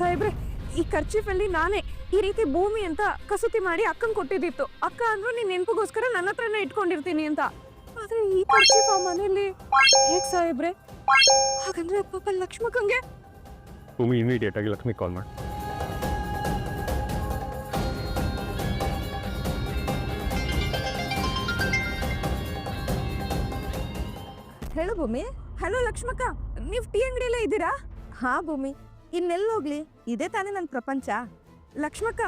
ಸಾಹೇಬ್ರೆ ಈ ಖರ್ಚಿಫಲ್ಲಿ ನಾನೇ ಈ ರೀತಿ ಭೂಮಿ ಅಂತ ಕಸೂತಿ ಮಾಡಿ ಅಕ್ಕಂಗೆ ಕೊಟ್ಟಿದ್ದಿತ್ತು. ಅಕ್ಕ ಅಂದ್ರು ನೀನ್ ನೆನಪಿಗೋಸ್ಕರ ನನ್ನ ಹತ್ರನೇ ಇಟ್ಕೊಂಡಿರ್ತೀನಿ ಅಂತ. ಆದ್ರೆ ಈ ಖರ್ಚಿಫ್ ಆ ಮನೇಲಿ ಹೇಗ್ ಸಾಹೇಬ್ರೆ? ಹಾಗಂದ್ರೆ ಪಾಪ ಲಕ್ಷ್ಮಕ್ಕಂಗೆ? ಭೂಮಿ ಇಮಿಡಿಯೇಟ್ ಆಗಿ ಲಕ್ಷ್ಮಿ ಕಾಲ್ ಮಾಡಿ. ಹೇಳು ಭೂಮಿ. ಹಲೋ ಲಕ್ಷ್ಮಕ್ಕ ನೀವು ಟೀ ಅಂಗಡಿಯಲ್ಲೇ ಇದ್ದೀರಾ? ಹಾ ಭೂಮಿ. ಇನ್ನೆಲ್ಲೋಗ್ಲಿ? ಇದೇ ತಾನೇ ನನ್ನ ಪ್ರಪಂಚ. ಲಕ್ಷ್ಮಕ್ಕ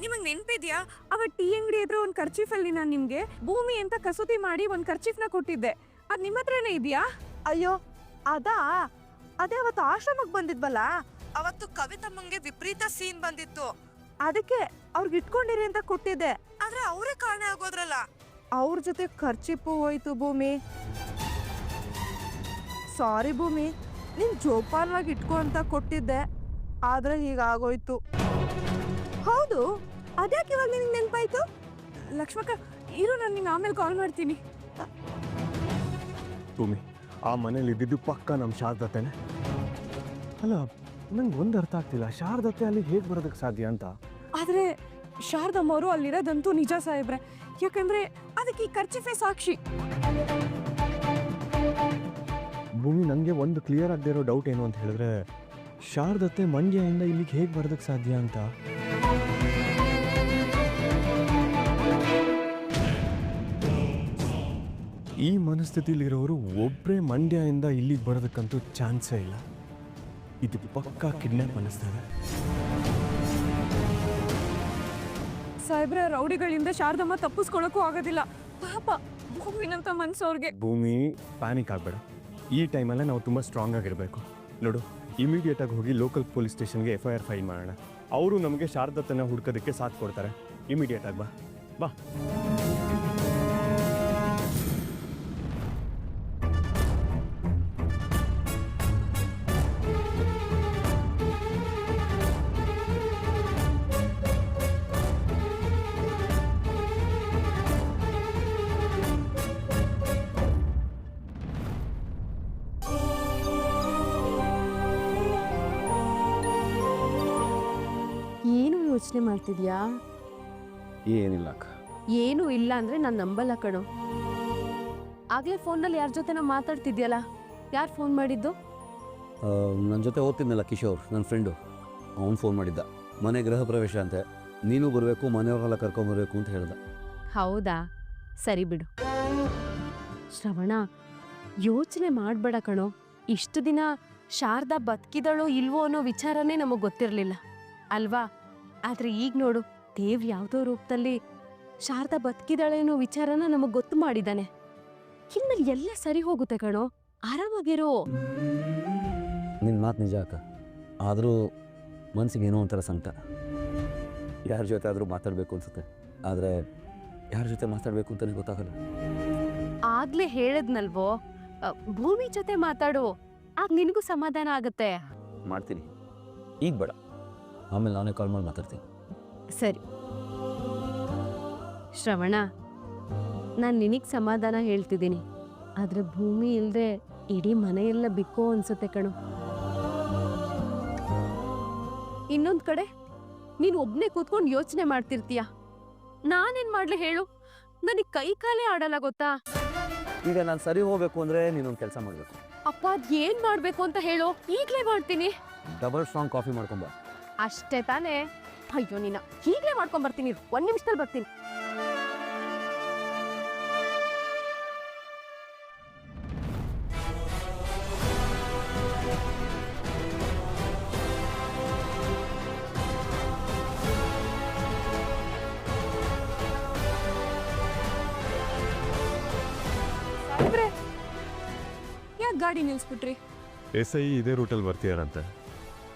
ನಿಮಗೆ ನೆನ್ಪಿದ್ಯಾ? ಅವ ಟೀ ಅಂಗಡಿ ಹತ್ರ ಒಂದು ಖರ್ಚೀಫಲ್ಲಿ ನಾನು ನಿಮಗೆ ಭೂಮಿ ಅಂತ ಕಸೂತಿ ಮಾಡಿ ಒಂದು ನ ಕೊಟ್ಟಿದ್ದೆ. ಅದು ನಿಮ್ಮ ಹತ್ರನೇ ಇದೆಯಾ? ಅಯ್ಯೋ ಅದಾ? ಅದೇ ಅವತ್ತು ಆಶ್ರಮಕ್ಕೆ ಬಂದಿದ್ವಲ್ಲ? ಅವತ್ತು ಕವಿತಮ್ಮಂಗೆ ವಿಪರೀತ ಸೀನ್ ಬಂದಿತ್ತು. ಅದಕ್ಕೆ ಅವ್ರಿಗೆ ಇಟ್ಕೊಂಡಿರಿ ಅಂತ ಕೊಟ್ಟಿದ್ದೆ. ಆದ್ರೆ ಅವರೇ ಕಾರಣ ಆಗೋದ್ರಲ್ಲ. ಅವ್ರ ಜೊತೆ ಖರ್ಚಿಪ್ಪು ಹೋಯ್ತು ಭೂಮಿ. ಸಾರಿ ಭೂಮಿ. ನೀನ್ ಜೋಪಾನವಾಗಿ ಇಟ್ಕೋ ಅಂತ ಕೊಟ್ಟಿದ್ದೆ ಆದ್ರೆ ಹೀಗಾಗೋಯ್ತು ಹೌದು ಅದ್ಯಾಕೆ ಇವಾಗ ನಿನಗೆ ನೆನಪಾಯ್ತು? ಲಕ್ಷ್ಮಕ್ಕ ಇರು ನಾನು ನಿಂಗೆ ಆಮೇಲೆ ಕಾಲ್ ಮಾಡ್ತೀನಿ. ಭೂಮಿ ಆ ಮನೇಲಿ ಇದ್ದಿದ್ದು ಪಕ್ಕ ನಮ್ಮ ಶಾರದತ್ತೆನೆ ಅಲ್ಲ ನಂಗೆ ಒಂದು ಅರ್ಥ ಆಗ್ತಿಲ್ಲ ಶಾರದತೆ ಅಲ್ಲಿ ಹೇಗೆ ಬರೋದಕ್ಕೆ ಸಾಧ್ಯ ಅಂತ. ಆದರೆ ಶಾರದಮ್ಮವರು ಅಲ್ಲಿರೋದಂತೂ ನಿಜ ಸಾಹೇಬ್ರೆ. ಯಾಕಂದ್ರೆ ಅದಕ್ಕೆ ಈ ಖರ್ಚಿಫೆ ಸಾಕ್ಷಿ. ಭೂಮಿ ನನಗೆ ಒಂದು ಕ್ಲಿಯರ್ ಆಗದೆ ಇರೋ ಡೌಟ್ ಏನು ಅಂತ ಹೇಳಿದ್ರೆ ಶಾರದತ್ತೆ ಮಂಡ್ಯದಿಂದ ಇಲ್ಲಿಗೆ ಹೇಗೆ ಬರೋದಕ್ಕೆ ಸಾಧ್ಯ ಅಂತ? ಈ ಮನಸ್ಥಿತಿಲಿರೋರು ಒಬ್ಬರೇ ಮಂಡ್ಯದಿಂದ ಇಲ್ಲಿಗೆ ಬರೋದಕ್ಕಂತೂ ಚಾನ್ಸೇ ಇಲ್ಲ. ಇದು ಪಕ್ಕಾ ಕಿಡ್ನಾಪ್ ಅನ್ನಿಸ್ತದೆ ಸಾಹೇಬ್ರೆ ರೌಡಿಗಳಿಂದ ಶಾರದಮ್ಮ ತಪ್ಪಿಸ್ಕೊಳಕ್ಕೂ ಆಗೋದಿಲ್ಲ. ಪಾಪ ಭೂಮಿನಂತ ಮನ್ಸವ್ರಿಗೆ ಭೂಮಿ ಪ್ಯಾನಿಕ್ ಆಗಬೇಡ. ಈ ಟೈಮಲ್ಲೇ ನಾವು ತುಂಬ ಸ್ಟ್ರಾಂಗ್ ಆಗಿರಬೇಕು. ನೋಡು ಇಮಿಡಿಯೇಟಾಗಿ ಹೋಗಿ ಲೋಕಲ್ ಪೊಲೀಸ್ ಸ್ಟೇಷನ್ಗೆ ಎಫ್ ಐ ಆರ್ ಫೈಲ್ ಮಾಡೋಣ. ಅವರು ನಮಗೆ ಶಾರದತ್ತನ್ನು ಹುಡ್ಕೋದಕ್ಕೆ ಸಾಥ್ ಕೊಡ್ತಾರೆ. ಇಮಿಡಿಯೇಟಾಗಿ ಬಾ. ಬಾ. ಯೋಚನೆ ಮಾಡ್ತಿದ್ಯಾ? ಏನಿಲ್ಲ ಅಕ್ಕ. ಏನು ಇಲ್ಲ ಅಂದ್ರೆ ನಾನು ನಂಬಲ್ಲ ಕಣೋ. ಆಗ್ಲೇ ಫೋನಲ್ಲಿ ಯಾರ ಜೊತೆ ನಾವು ಮಾತಾಡ್ತಿದ್ಯಲ್ಲ ಯಾರು ಫೋನ್ ಮಾಡಿದ್ದು? ನನ್ನ ಜೊತೆ ಓದ್ತಿದ್ನಲ್ಲ ಕಿಶೋರ್ ನನ್ನ ಫ್ರೆಂಡು ಅವನು ಫೋನ್ ಮಾಡಿದ್ದ. ಮನೆ ಗೃಹ ಪ್ರವೇಶ ಅಂತೆ. ನೀನು ಬರಬೇಕು ಮನೆಯವರೆಲ್ಲ ಕರ್ಕೊಂಬರ್ಬೇಕು ಅಂತ ಹೇಳ್ದ. ಹೌದಾ? ಸರಿ ಬಿಡು. ಶ್ರವಣ ಯೋಚನೆ ಮಾಡಬೇಡ ಕಣೋ. ಇಷ್ಟು ದಿನ ಶಾರದಾ ಬದುಕಿದಳೋ ಇಲ್ವೋ ಅನ್ನೋ ವಿಚಾರನೇ ನಮಗೆ ಗೊತ್ತಿರಲಿಲ್ಲ. ಅಲ್ವಾ? ಆದ್ರೆ ಈಗ ನೋಡು ದೇವ್ ಯಾವುದೋ ರೂಪದಲ್ಲಿ ಶಾರದಾ ಬದುಕಿದಾಳೆ ಅನ್ನೋ ವಿಚಾರನ ನಮಗೆ ಗೊತ್ತು ಮಾಡಿದಾನೆ. ಇನ್ಮೇಲೆ ಎಲ್ಲ ಸರಿ ಹೋಗುತ್ತೆ ಕಣೋ ಆರಾಮಾಗಿರೋ. ನಿನ್ನ ಮಾತು ನಿಜ ಅಕ್ಕ. ಆದರೂ ಮನಸ್ಸಿಗೆ ಏನೋ ಒಂಥರ ಸಂಕಟ. ಯಾರ ಜೊತೆ ಆದರೂ ಮಾತಾಡಬೇಕು ಅನ್ಸುತ್ತೆ. ಆದರೆ ಯಾರ ಜೊತೆ ಮಾತಾಡಬೇಕು ಅಂತಲೇ ಗೊತ್ತಾಗಲ್ಲ. ಆಗ್ಲೇ ಹೇಳದ್ನಲ್ವೋ ಅ, ಭೂಮಿ ಜೊತೆ ಮಾತಾಡು ಆಗ ನಿನಗೂ ಸಮಾಧಾನ ಆಗುತ್ತೆ. ಮಾಡ್ತೀನಿ. ಈಗ ಬೇಡ. ಆಮೇಲೆ ನಾನೇ ಕಾಲ್ ಮಾಡಿ ಮಾತಾಡ್ತೀನಿ. ಸರಿ. ಶ್ರವಣ ನಾನು ನಿನಗೆ ಸಮಾಧಾನ ಹೇಳ್ತಿದ್ದೀನಿ. ಆದರೆ ಭೂಮಿ ಇಲ್ಲದೆ ಇಡೀ ಮನೆಯೆಲ್ಲ ಬಿಕ್ಕೋ ಅನ್ಸುತ್ತೆ ಕಣು. ಇನ್ನೊಂದು ಕಡೆ ನೀನು ಒಬ್ಬನೇ ಕೂತ್ಕೊಂಡು ಯೋಚನೆ ಮಾಡ್ತಿರ್ತೀಯ? ನಾನೇನು ಮಾಡಲಿ ಹೇಳು? ನನಗೆ ಕೈ ಕಾಲೇ ಆಡಲ್ಲ ಗೊತ್ತಾ? ಈಗ ನಾನು ಸರಿ ಹೋಗಬೇಕು ಅಂದರೆ ನೀನೊಂದು ಕೆಲಸ ಮಾಡಬೇಕು. ಅಪ್ಪ ಅದು ಏನ್ ಮಾಡಬೇಕು ಅಂತ ಹೇಳು? ಈಗಲೇ ಮಾಡ್ತೀನಿ. ಡಬಲ್ ಸ್ಟ್ರಾಂಗ್ ಕಾಫಿ ಮಾಡ್ಕೊಂಬ ಅಷ್ಟೇ ತಾನೇ. ಅಯ್ಯೋ ನೀನ ಈಗಲೇ ಮಾಡ್ಕೊಂಡ್ ಬರ್ತೀನಿ. ಒಂದ್ ನಿಮಿಷದಲ್ಲಿ ಬರ್ತೀನಿ. ಯಾಕೆ ಗಾಡಿ ನಿಲ್ಸ್ಬಿಟ್ರಿ? ಎಸ್ ಐ ಇದೇ ರೂಟಲ್ಲಿ ಬರ್ತೀಯಾರಂತೆ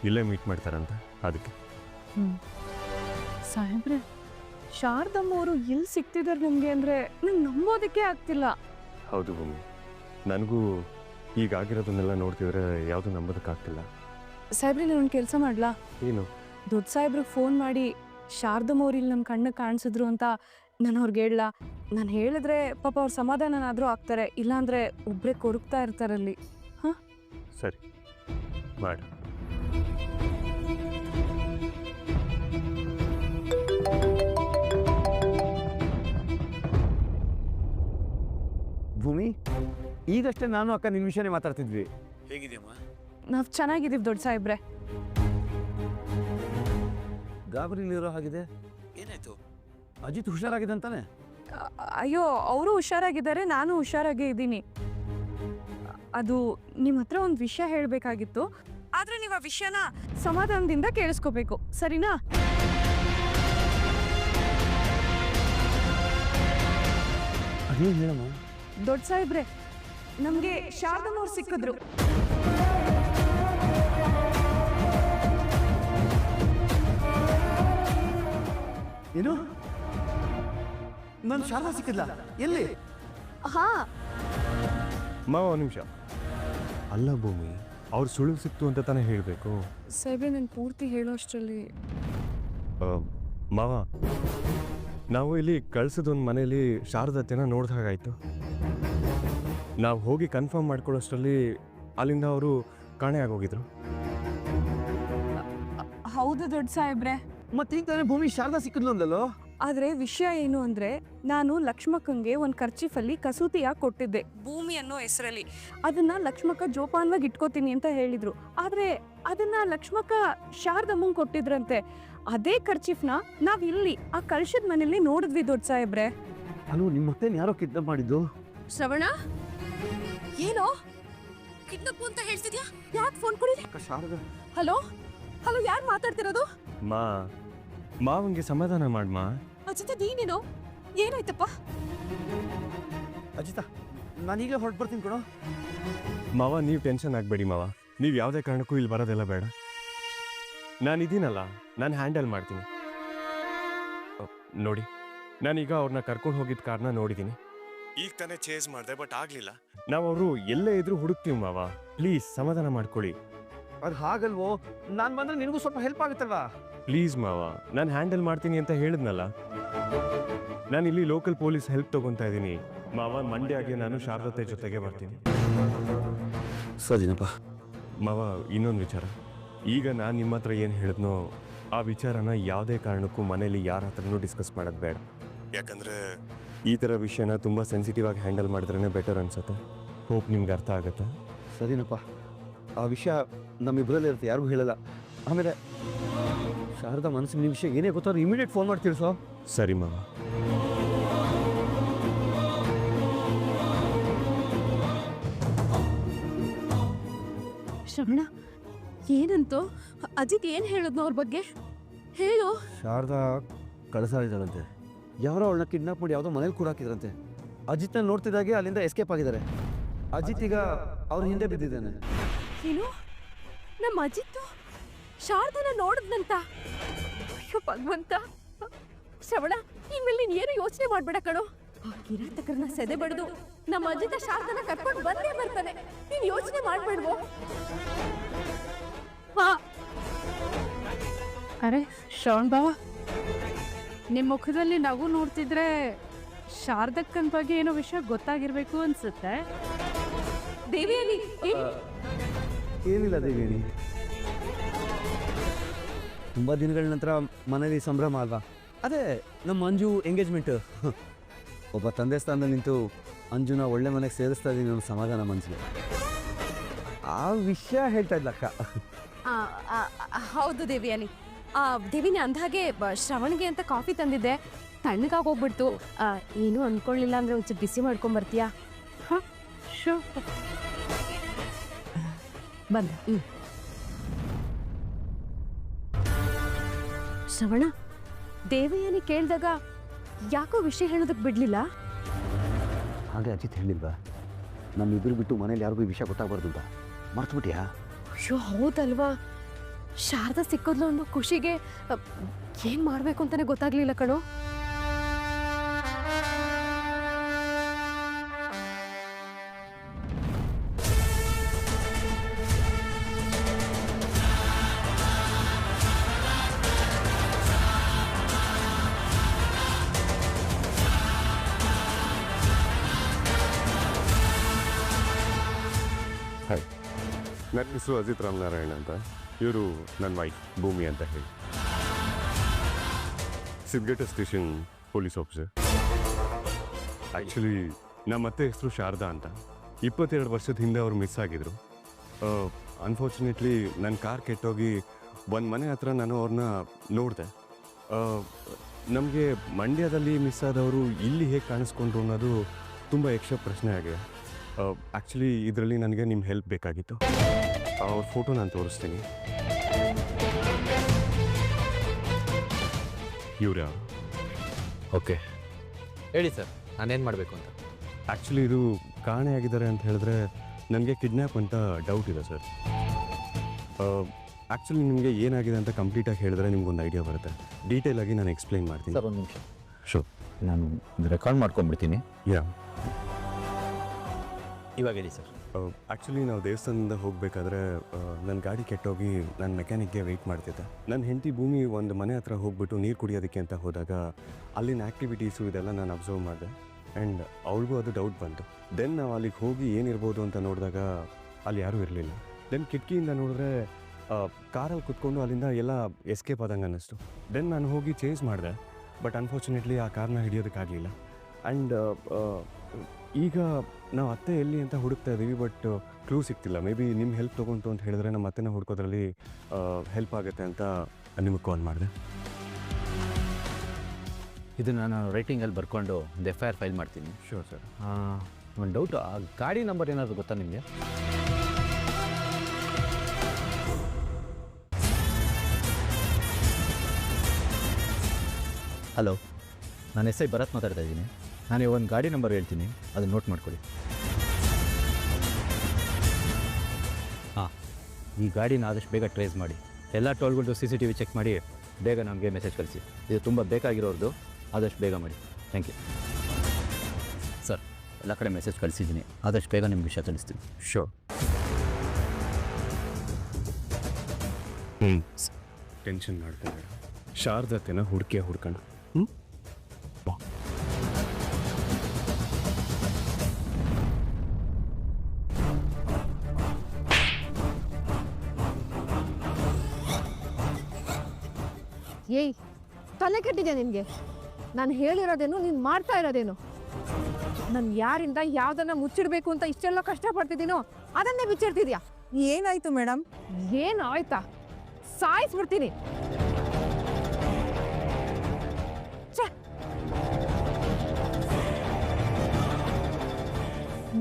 ಇಲ್ಲೇ ಮೀಟ್ ಮಾಡ್ತಾರಂತ ಅದಕ್ಕೆ. ಸಾಹೇಬ್ರೆ ಶಾರದಮ್ಮ ಅವರು ಎಲ್ಲಿ ಸಿಗ್ತಿದ್ದಾರೆ ನಿಮಗೆ ಅಂದರೆ ನಂಗೆ ನಂಬೋದಕ್ಕೆ ಆಗ್ತಿಲ್ಲ. ಹೌದು ಭೂಮಿ. ನನಗೂ ಈಗ ಆಗಿರೋದನ್ನೆಲ್ಲ ನೋಡ್ತಿದ್ರೆ ಯಾವುದು ನಂಬೋದಕ್ಕಾಗ್ತಿಲ್ಲ ಸಾಹೇಬ್ರೆ ನಾನು ಒಂದು ಕೆಲಸ ಮಾಡ್ಲಾ? ಏನು? ದೊಡ್ಡ ಸಾಹೇಬ್ರಿಗೆ ಫೋನ್ ಮಾಡಿ ಶಾರದಮ್ಮ ಅವ್ರು ಇಲ್ಲಿ ನಮ್ಮ ಕಣ್ಣು ಕಾಣಿಸಿದ್ರು ಅಂತ ನಾನು ಅವ್ರಿಗೆ ಹೇಳಲ್ಲ ನಾನು ಹೇಳಿದ್ರೆ ಪಾಪ ಅವ್ರ ಸಮಾಧಾನನಾದರೂ ಆಗ್ತಾರೆ ಇಲ್ಲಾಂದರೆ ಒಬ್ಬರೇ ಕೊರಗ್ತಾ ಇರ್ತಾರಲ್ಲಿ. ಹಾಂ? ಸರಿ. ಮಾಡು. ಈಗಷ್ಟೇ ನಾನು ಅಕ್ಕ ನಿನ್ನ ವಿಷಯನೇ ಮಾತಾಡ್ತಿದ್ವಿ. ಹೇಗಿದೆಯಮ್ಮ? ನಾವು ಚೆನ್ನಾಗಿದ್ದೀವಿ ದೊಡ್ಡ ಸಾಹೇಬ್ರೆ. ಗಾಬರಿಲಿರೋ ಹಾಗಿದೆ. ಏನಾಯ್ತು? ಅಜಿತ್ ಹುಷಾರಾಗಿದೆ ಅಂತಾನೆ? ಅ- ಅಯ್ಯೋ ಅವರು ಹುಷಾರಾಗಿದ್ದಾರೆ ನಾನು ಹುಷಾರಾಗೇ ಇದ್ದೀನಿ. ಅದು ನಿಮ್ಮ ಹತ್ರ ಒಂದು ವಿಷಯ ಹೇಳಬೇಕಾಗಿತ್ತು. ಆದ್ರೆ ನೀವು ಆ ವಿಷಯನ ಸಮಾಧಾನದಿಂದ ಕೇಳಿಸ್ಕೋಬೇಕು ಸರಿನಾ? ಅದೇನು ಹೇಳಮ್ಮ? ದೊಡ್ಡ ಸಾಹೇಬ್ರೆ ನಮಗೆ ಶಾರದನವ್ರು ಸಿಕ್ಕಿದ್ರು. ಏನು? ನಾನು ಶಾರದಾ ಸಿಕ್ಕಿದ್ಲ? ಎಲ್ಲಿ? ಹಾ. ಮಾವ ನಿಮಿಷ. ಅಲ್ಲ ಭೂಮಿ ಅವ್ರು ಸುಳ್ಳು ಸಿಕ್ತು ಅಂತ ತಾನೇ ಹೇಳಬೇಕು? ಸಾಹೇಬ್ರೆ ನಾನು ಪೂರ್ತಿ ಹೇಳೋ ಅಷ್ಟರಲ್ಲಿ ಮಾವ. ನಾವು ಇಲ್ಲಿ ಕಳ್ಸಿದೊಂದು ಮನೇಲಿ ಶಾರದತ್ತೆನ ನೋಡಿದ ಹಾಗಾಯಿತು. ನಾವು ಹೋಗಿ ಕನ್ಫರ್ಮ್ ಮಾಡ್ಕೊಳ್ಳೋಷ್ಟರಲ್ಲಿ ಅಲ್ಲಿಂದ ಅವರು ಕಾಣೆ ಆಗೋಗಿದ್ರು. ಹೌದು ದೊಡ್ಡ ಸಾಹೇಬ್ರೆ. ಮತ್ತೆ ಈಗ ತಾನೇ ಭೂಮಿ ಶಾರದಾ ಸಿಕ್ಕಿದ್ಲು ಅಂದಲ್ಲೋ ಆದ್ರೆ ವಿಷಯ ಏನು ಅಂದ್ರೆ ನಾನು ಲಕ್ಷ್ಮಕ್ಕಂಗೆ ಒಂದ್ ಖರ್ಚಿಫಲ್ಲಿ ಕಸೂತಿಯಾಗಿ ಕೊಟ್ಟಿದ್ದೆ. ಭೂಮಿ ಅನ್ನೋ ಹೆಸರಲ್ಲಿ. ಅದನ್ನ ಲಕ್ಷ್ಮಕ್ಕ ಜೋಪಾನವಾಗಿ ಇಟ್ಕೋತೀನಿ ಅಂತ ಹೇಳಿದ್ರು. ಆದ್ರೆ ಅದನ್ನ ಲಕ್ಷ್ಮಕ್ಕ ಶಾರದಮ್ಮಂಗ್ ಕೊಟ್ಟಿದ್ರಂತೆ. ಅದೇ ಖರ್ಚಿಫ್ನ ನಾವ್ ಇಲ್ಲಿ ಆ ಕಳ್ಶದ ಮನೇಲಿ ನೋಡಿದ್ವಿ ದೊಡ್ಡ ಸಾಹೇಬ್ರೆ. ಹಲೋ ನಿಮ್ಮ ಮತ್ತೆ ಯಾರೋ ಕಿಡ್ನಾಪ್ ಮಾಡಿದ್ದು? ಶ್ರವಣ? ಏನೋ? ಕಿಡ್ನಪ್ ಅಂತ ಹೇಳ್ತಿದ್ಯಾ? ಯಾಕೆ ಫೋನ್ ಕೊಡಿ ಅಕ್ಕ ಶಾರದ. ಹಲೋ? ಹಲೋ ಯಾರು ಮಾತಾಡ್ತಿರೋದು? ಮಾ ಮಾವಂಗೆ ಸಮಾಧಾನ ಮಾಡ್ಮಾ ಅಜಿತ ನೀನೇನು? ಏನಾಯ್ತಪ್ಪ? ಅಜಿತ ನಾನೀಗ ಹೊರಟು ಬರ್ತೀನಿ ಕೊಡೋ ಮಾವ ನೀವು ಟೆನ್ಷನ್ ಆಗಬೇಡಿ ಮಾವ. ನೀವು ಯಾವುದೇ ಕಾರಣಕ್ಕೂ ಇಲ್ಲಿ ಬರೋದೆಲ್ಲ ಬೇಡ. ನಾನು ಇದೀನಲ್ಲ ನಾನು ಹ್ಯಾಂಡಲ್ ಮಾಡ್ತೀನಿ. ನೋಡಿ ನಾನೀಗ ಅವ್ರನ್ನ ಕರ್ಕೊಂಡು ಹೋಗಿದ್ದ ಕಾರಣ ನೋಡಿದ್ದೀನಿ ಈಗ ತಾನೇ ಚೇಸ್ ಮಾಡಿದೆ ಬಟ್ ಆಗಲಿಲ್ಲ. ನಾವು ಅವರು ಎಲ್ಲೇ ಇದ್ರು ಹುಡುಕ್ತೀವಿ ಮಾವ. ಪ್ಲೀಸ್ ಸಮಾಧಾನ ಮಾಡ್ಕೊಳ್ಳಿ. ಅದು ಹಾಗಲ್ವೋ? ನಾನು ಬಂದ್ರೆ ನಿನಗೂ ಸ್ವಲ್ಪ ಹೆಲ್ಪ್ ಆಗುತ್ತಲ್ವಾ? ಪ್ಲೀಸ್ ಮಾವ ನಾನು ಹ್ಯಾಂಡಲ್ ಮಾಡ್ತೀನಿ ಅಂತ ಹೇಳಿದ್ನಲ್ಲ. ನಾನು ಇಲ್ಲಿ ಲೋಕಲ್ ಪೊಲೀಸ್ ಹೆಲ್ಪ್ ತಗೊಂತಾ ಇದ್ದೀನಿ ಮಾವ ಮಂಡ್ಯಾಗೆ ನಾನು ಶಾರದತೆ ಜೊತೆಗೆ ಬರ್ತೀನಿ. ಸರಿನಪ್ಪ ಮಾವ ಇನ್ನೊಂದು ವಿಚಾರ. ಈಗ ನಾನು ನಿಮ್ಮ ಹತ್ರ ಏನು ಹೇಳಿದ್ನೋ ಆ ವಿಚಾರನ ಯಾವುದೇ ಕಾರಣಕ್ಕೂ ಮನೆಯಲ್ಲಿ ಯಾರ ಹತ್ರನೂ ಡಿಸ್ಕಸ್ ಮಾಡೋದು ಬೇಡ. ಯಾಕಂದರೆ ಈ ಥರ ವಿಷಯನ ತುಂಬ ಸೆನ್ಸಿಟಿವ್ ಆಗಿ ಹ್ಯಾಂಡಲ್ ಮಾಡಿದ್ರೇ ಬೆಟರ್ ಅನ್ಸುತ್ತೆ. ಹೋಪ್ ನಿಮ್ಗೆ ಅರ್ಥ ಆಗುತ್ತೆ. ಸರಿನಪ್ಪ. ಆ ವಿಷಯ ನಮ್ಮಿಬ್ಬರಲ್ಲಿ ಇರುತ್ತೆ ಯಾರಿಗೂ ಹೇಳಲ್ಲ. ಆಮೇಲೆ ಶಾರದಾ ಮನಸ್ಸಿನ ನಿಮ್ಮ ವಿಷಯ ಏನೇ ಗೊತ್ತಾದ್ರು ಇಮಿಡಿಯೇಟ್ ಫೋನ್ ಮಾಡಿ ಸೊ ಸರಿ ಮಾವ. ಶ್ರವಣ ಏನಂತೋ? ಅಜಿತ್ ಏನ್ ಹೇಳದ್ನೋ ಅವ್ರ ಬಗ್ಗೆ? ಹೇಳು. ಶಾರದಾ ಕಳಸಾಡಿದಳಂತೆ ಯಾರೋ ಅವಳನ್ನ ಕಿಡ್ನಾಪ್ ಮಾಡಿ ಯಾವುದೋ ಮನೇಲಿ ಕೂಡ ಹಾಕಿದ್ರಂತೆ ಅಜಿತ್ನ ನೋಡ್ತಿದ್ದಾಗೆ ಅಲ್ಲಿಂದ ಎಸ್ಕೇಪ್ ಆಗಿದ್ದಾರೆ. ಅಜಿತ್ ಈಗ ಅವ್ರ ಹಿಂದೆ ಬಿದ್ದಿದ್ದಾನೆ. ಏನು? ನಮ್ಮ ಅಜಿತ್ ಶಾರದನ ನೋಡಿದ್ನಂತ? ಅಯ್ಯೋ ಭಗವಂತ. ಶ್ರವಣ ಇನ್ಮೇಲೆ ನೀನ್ ಏನು ಯೋಚನೆ ಮಾಡ್ಬೇಡ ಕಣೋ. ಆ ಕಿರಾತಕರನ್ನ ಸೆದೆ ಬಡದು ನಮ್ಮ ಅಜಿತ ಶಾರದನ ಕರ್ಕೊಂಡು ಬಂದೇ ಬರ್ತಾನೆ. ನೀನ್ ಯೋಚನೆ ಮಾಡ್ಬೇಡ್ವೋ? ಅರೆ ಶ್ರವಣ್ ಬಾಬಾ. ನಿಮ್ಮ ಮುಖದಲ್ಲಿ ನಗು ನೋಡ್ತಿದ್ರೆ ಶಾರದಕ್ಕನ್ ಬಗ್ಗೆ ಏನೋ ವಿಷಯ ಗೊತ್ತಾಗಿರ್ಬೇಕು ಅನ್ಸುತ್ತೆ. ದೇವಿಯಲ್ಲಿ ಏನ್ ಏನಿಲ್ಲ ದೇವಿಯಣಿ ತುಂಬ ದಿನಗಳ ನಂತರ ಮನೇಲಿ ಸಂಭ್ರಮ ಅಲ್ವಾ? ಅದೇ ನಮ್ಮ ಅಂಜು ಎಂಗೇಜ್ಮೆಂಟ್. ಒಬ್ಬ ತಂದೆ ಸ್ಥಾನದಲ್ಲಿ ನಿಂತು ಅಂಜುನ ಒಳ್ಳೆ ಮನೆಗೆ ಸೇರಿಸ್ತಾ ಇದ್ದೀನಿ ಅನ್ನೋ ಸಮಾಧಾನ ಮನಸ್ಸಿಗೆ ಆ ವಿಷಯ ಹೇಳ್ತಾ ಇದ್ಲಕ್ಕ. ಹೌದು ದೇವಿಯಾನಿ. ದೇವಿನಿ ಅಂದಾಗೆ ಶ್ರವಣ್ಗೆ ಅಂತ ಕಾಫಿ ತಂದಿದ್ದೆ. ತಣ್ಣಗಾಗೋಗ್ಬಿಡ್ತು ಏನೂ ಏನು ಅಂದರೆ ಒಂಚೂರು ಬಿಸಿ ಮಾಡ್ಕೊಂಬರ್ತೀಯಾ ಶೋ. ಬಂದ. ಹ್ಞೂ ಶ್ರವಣ, ದೇವಯಾನಿ ಕೇಳಿದಾಗ ಯಾಕೋ ವಿಷಯ ಹೇಳೋದಕ್ಕೆ ಬಿಡ್ಲಿಲ್ಲ? ಹಾಗೆ ಅಜಿತ್ ಹೇಳಿಲ್ವಾ? ನಮ್ಮಿಬ್ಬರು ಬಿಟ್ಟು ಮನೇಲಿ ಯಾರಿಗೂ ವಿಷಯ ಗೊತ್ತಾಗ್ಬಾರ್ದು ಅಂತ. ಮರ್ತ್ಬಿಟ್ಯಾ? ಅಯ್ಯೋ ಹೌದಲ್ವಾ? ಶಾರದಾ ಸಿಕ್ಕೋದ್ಲು ಅನ್ನೋ ಖುಷಿಗೆ ಏನ್ ಮಾಡ್ಬೇಕು ಅಂತಾನೆ ಗೊತ್ತಾಗ್ಲಿಲ್ಲ ಕಣೋ. ನನ್ನ ಹೆಸರು ಅಜಿತ್ ರಾಮನಾರಾಯಣ ಅಂತ. ಇವರು ನನ್ನ ವೈಫ್ ಭೂಮಿ ಅಂತ ಹೇಳಿ. ಸಿದ್ಗೇಟ ಸ್ಟೇಷನ್ ಪೊಲೀಸ್ ಆಫೀಸರ್ ಆ್ಯಕ್ಚುಲಿ ನಮ್ಮ ಅತ್ತೆ ಹೆಸರು ಶಾರದಾ ಅಂತ. ಇಪ್ಪತ್ತೆರಡು ವರ್ಷದ ಹಿಂದೆ ಅವರು ಮಿಸ್ ಆಗಿದ್ರು. ಅನ್ಫಾರ್ಚುನೇಟ್ಲಿ ನನ್ನ ಕಾರ್ ಕೆಟ್ಟೋಗಿ ಒಂದು ಮನೆ ಹತ್ರ ನಾನು ಅವ್ರನ್ನ ನೋಡಿದೆ. ನಮಗೆ ಮಂಡ್ಯದಲ್ಲಿ ಮಿಸ್ ಆದವರು ಇಲ್ಲಿ ಹೇಗೆ ಕಾಣಿಸ್ಕೊಂಡ್ರು ಅನ್ನೋದು ತುಂಬ ಯಕ್ಷ ಪ್ರಶ್ನೆ ಆಗಿದೆ. ಆ್ಯಕ್ಚುಲಿ ಇದರಲ್ಲಿ ನನಗೆ ನಿಮ್ಮ ಹೆಲ್ಪ್ ಬೇಕಾಗಿತ್ತು. ಅವ್ರ ಫೋಟೋ ನಾನು ತೋರಿಸ್ತೀನಿ. ಇವ್ರ? ಓಕೆ. ಹೇಳಿ ಸರ್ ನಾನೇನು ಮಾಡಬೇಕು ಅಂತ. ಆ್ಯಕ್ಚುಲಿ ಇದು ಕಾಣೆಯಾಗಿದ್ದಾರೆ ಅಂತ ಹೇಳಿದ್ರೆ ನನಗೆ ಕಿಡ್ನ್ಯಾಪ್ ಅಂತ ಡೌಟ್ ಇದೆ ಸರ್. ಆ್ಯಕ್ಚುಲಿ ನಿಮಗೆ ಏನಾಗಿದೆ ಅಂತ ಕಂಪ್ಲೀಟಾಗಿ ಹೇಳಿದ್ರೆ ನಿಮ್ಗೊಂದು ಐಡಿಯಾ ಬರುತ್ತೆ. ಡೀಟೇಲ್ ಆಗಿ ನಾನು ಎಕ್ಸ್ಪ್ಲೈನ್ ಮಾಡ್ತೀನಿ. ಸರ್ ಒಂದು ನಿಮಿಷ. ಶೋ ನಾನು ರೆಕಾರ್ಡ್ ಮಾಡ್ಕೊಂಡ್ಬಿಡ್ತೀನಿ. ಯಾ ಇವಾಗ ಹೇಳಿ ಸರ್. ಆ್ಯಕ್ಚುಲಿ ನಾವು ದೇವಸ್ಥಾನದಿಂದ ಹೋಗಬೇಕಾದ್ರೆ ನನ್ನ ಗಾಡಿ ಕೆಟ್ಟೋಗಿ ನಾನು ಮೆಕ್ಯಾನಿಕ್ಗೆ ವೆಯ್ಟ್ ಮಾಡ್ತಿದ್ದೆ. ನನ್ನ ಹೆಂಡತಿ ಭೂಮಿ ಒಂದು ಮನೆ ಹತ್ರ ಹೋಗ್ಬಿಟ್ಟು ನೀರು ಕುಡಿಯೋದಕ್ಕೆ ಅಂತ ಹೋದಾಗ ಅಲ್ಲಿನ ಆ್ಯಕ್ಟಿವಿಟೀಸು ಇದೆಲ್ಲ ನಾನು ಅಬ್ಸರ್ವ್ ಮಾಡಿದೆ. ಆ್ಯಂಡ್ ಅವಳಿಗೂ ಅದು ಡೌಟ್ ಬಂತು. ದೆನ್ ನಾವು ಅಲ್ಲಿಗೆ ಹೋಗಿ ಏನಿರ್ಬೋದು ಅಂತ ನೋಡಿದಾಗ ಅಲ್ಲಿ ಯಾರೂ ಇರಲಿಲ್ಲ. ದೆನ್ ಕಿಟಕಿಯಿಂದ ನೋಡಿದ್ರೆ ಕಾರಲ್ಲಿ ಕುತ್ಕೊಂಡು ಅಲ್ಲಿಂದ ಎಲ್ಲ ಎಸ್ಕೇಪ್ ಆದಂಗೆ ಅನ್ನಿಸ್ತು. ದೆನ್ ನಾನು ಹೋಗಿ ಚೇಂಜ್ ಮಾಡಿದೆ. ಬಟ್ ಅನ್ಫಾರ್ಚುನೇಟ್ಲಿ ಆ ಕಾರನ್ನ ಹಿಡಿಯೋದಕ್ಕಾಗಲಿಲ್ಲ. ಆ್ಯಂಡ್ ಈಗ ನಾವು ಅತ್ತೆ ಎಲ್ಲಿ ಅಂತ ಹುಡುಕ್ತಾ ಇದ್ದೀವಿ ಬಟ್ ಕ್ಲೂ ಸಿಗ್ತಿಲ್ಲ. ಮೇ ಬಿ ನಿಮ್ಮ ಹೆಲ್ಪ್ ತೊಗೊಂತು ಅಂತ ಹೇಳಿದ್ರೆ ನಮ್ಮ ಅತ್ತೆನ ಹುಡ್ಕೋದ್ರಲ್ಲಿ ಹೆಲ್ಪ್ ಆಗುತ್ತೆ ಅಂತ ನಿಮಗೆ ಕಾಲ್ ಮಾಡಿದೆ. ಇದು ನಾನು ರೈಟಿಂಗಲ್ಲಿ ಬರ್ಕೊಂಡು ಒಂದು ಎಫ್ ಐ ಆರ್ ಫೈಲ್ ಮಾಡ್ತೀನಿ. ಶೋರ್ ಸರ್ ಒಂದು ಡೌಟ್ ಆ ಗಾಡಿ ನಂಬರ್ ಏನಾದರೂ ಗೊತ್ತಾ ನಿಮಗೆ? ಹಲೋ ನಾನು ಎಸ್ ಐ ಭರತ್ ಮಾತಾಡ್ತಾ ಇದ್ದೀನಿ. ನಾನು ಒಂದು ಗಾಡಿ ನಂಬರ್ ಹೇಳ್ತೀನಿ. ಅದನ್ನು ನೋಟ್ ಮಾಡ್ಕೊಳ್ಳಿ ಹಾಂ ಈ ಗಾಡಿನ ಆದಷ್ಟು ಬೇಗ ಟ್ರೇಸ್ ಮಾಡಿ. ಎಲ್ಲ ಟೋಲ್ಗಳದ್ದು C C T V check ಮಾಡಿ ಬೇಗ ನಮಗೆ ಮೆಸೇಜ್ ಕಳಿಸಿ. ಇದು ತುಂಬ ಬೇಕಾಗಿರೋರ್ದು ಆದಷ್ಟು ಬೇಗ ಮಾಡಿ. ಥ್ಯಾಂಕ್ ಯು ಸರ್ ಎಲ್ಲ ಕಡೆ ಮೆಸೇಜ್ ಕಳಿಸಿದ್ದೀನಿ. ಆದಷ್ಟು ಬೇಗ ನಿಮ್ಗೆ ವಿಷಯ ತಿಳಿಸ್ತೀನಿ. ಶೋರ್ ಹ್ಞೂ ಟೆನ್ಷನ್ ಮಾಡ್ಕೊಂಬೇಡ ಶಾರದತೆನ ಹುಡುಕಿಯ ಹುಡ್ಕೋಣ. ಹ್ಞೂ ತಲೆ ಕೆಟ್ಟಿದೆ ನಿನಗೆ. ನಾನು ಹೇಳಿರೋದೇನು ನೀನು ಮಾಡ್ತಾ ಇರೋದೇನು? ನಾನು ಯಾರಿಂದ ಯಾವ್ದನ್ನ ಮುಚ್ಚಿಡ್ಬೇಕು ಅಂತ ಇಷ್ಟೆಲ್ಲ ಕಷ್ಟಪಡ್ತಿದ್ದೀನೋ ಅದನ್ನೇ ಬಿಚ್ಚಿಡ್ತಿದ್ಯಾ? ಏನಾಯ್ತು ಮೇಡಮ್ ಏನು ಆಯ್ತಾ? ಸಾಯಿಸ್ಬಿಡ್ತೀನಿ!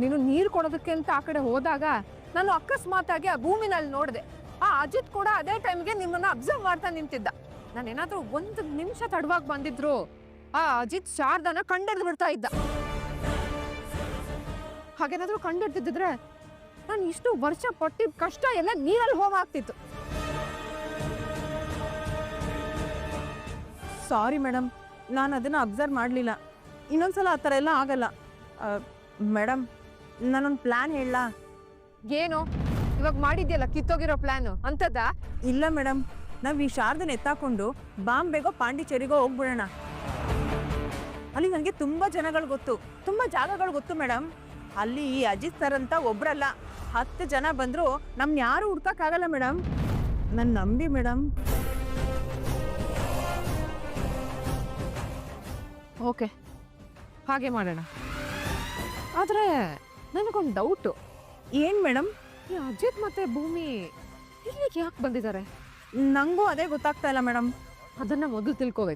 ನೀನು ನೀರು ಕೊಡೋದಕ್ಕೆ ಅಂತ ಆ ಕಡೆ ಹೋದಾಗ ನಾನು ಅಕಸ್ಮಾತಾಗಿ ಆ ಭೂಮಿನಲ್ಲಿ ನೋಡಿದೆ. ಆ ಅಜಿತ್ ಕೂಡ ಅದೇ ಟೈಮ್ಗೆ ನಿಮ್ಮನ್ನ ಅಬ್ಸರ್ವ್ ಮಾಡ್ತಾ ನಿಂತಿದ್ದ. ನಾನೇನಾದ್ರೂ ಒಂದು ನಿಮಿಷ ತಡವಾಗಿ ಬಂದಿದ್ರು ಆ ಅಜಿತ್ ಶಾರ್ದನ ಕಂಡಿಡ್ದು ಬಿಡ್ತಾ ಇದ್ದ. ಹಾಗೇನಾದರೂ ಕಂಡಿಡ್ದಿದ್ರೆ ನಾನು ಇಷ್ಟು ವರ್ಷ ಪಟ್ಟಿದ್ದ ಕಷ್ಟ ಎಲ್ಲ ನೀರಲ್ಲಿ ಹೋಮ ಆಗ್ತಿತ್ತು. ಸಾರಿ ಮೇಡಮ್ ನಾನು ಅದನ್ನು ಅಬ್ಸರ್ವ್ ಮಾಡಲಿಲ್ಲ. ಇನ್ನೊಂದ್ಸಲ ಆ ಥರ ಎಲ್ಲ ಆಗಲ್ಲ. ಮೇಡಮ್ ನಾನೊಂದು ಪ್ಲ್ಯಾನ್ ಹೇಳಲಾ? ಏನು? ಇವಾಗ ಮಾಡಿದ್ಯಲ್ಲ ಕಿತ್ತೋಗಿರೋ ಪ್ಲ್ಯಾನು ಅಂಥದ್ದಾ ಇಲ್ಲ ಮೇಡಮ್ ನಾವು ಈ ಶಾರದನ ಎತ್ತಾಕೊಂಡು ಬಾಂಬೆಗೋ ಪಾಂಡಿಚೇರಿಗೋ ಹೋಗ್ಬಿಡೋಣ. ಅಲ್ಲಿ ನನಗೆ ತುಂಬ ಜನಗಳು ಗೊತ್ತು. ತುಂಬ ಜಾಗಗಳು ಗೊತ್ತು ಮೇಡಮ್ ಅಲ್ಲಿ ಈ ಅಜಿತ್ ಸರ್ ಅಂತ ಒಬ್ರಲ್ಲ. ಹತ್ತು ಜನ ಬಂದರೂ. ನಮ್ನ ಯಾರು ಹುಡ್ಕಕ್ಕಾಗಲ್ಲ ಮೇಡಮ್ ನನ್ನ ನಂಬಿ ಮೇಡಮ್ ಓಕೆ. ಹಾಗೆ ಮಾಡೋಣ. ಆದ್ರೆ ನನಗೊಂದು ಡೌಟು ಏನು ಮೇಡಮ್ ಈ ಅಜಿತ್ ಮತ್ತೆ ಭೂಮಿ ಇಲ್ಲಿಗೆ ಯಾಕೆ ಬಂದಿದ್ದಾರೆ? ನನಗೂ ಅದೇ ಗೊತ್ತಾಗ್ತಾ ಇಲ್ಲ ಮೇಡಮ್. ಅದನ್ನ ಮೊದಲು ತಿಳ್ಕೋಬೇಕು.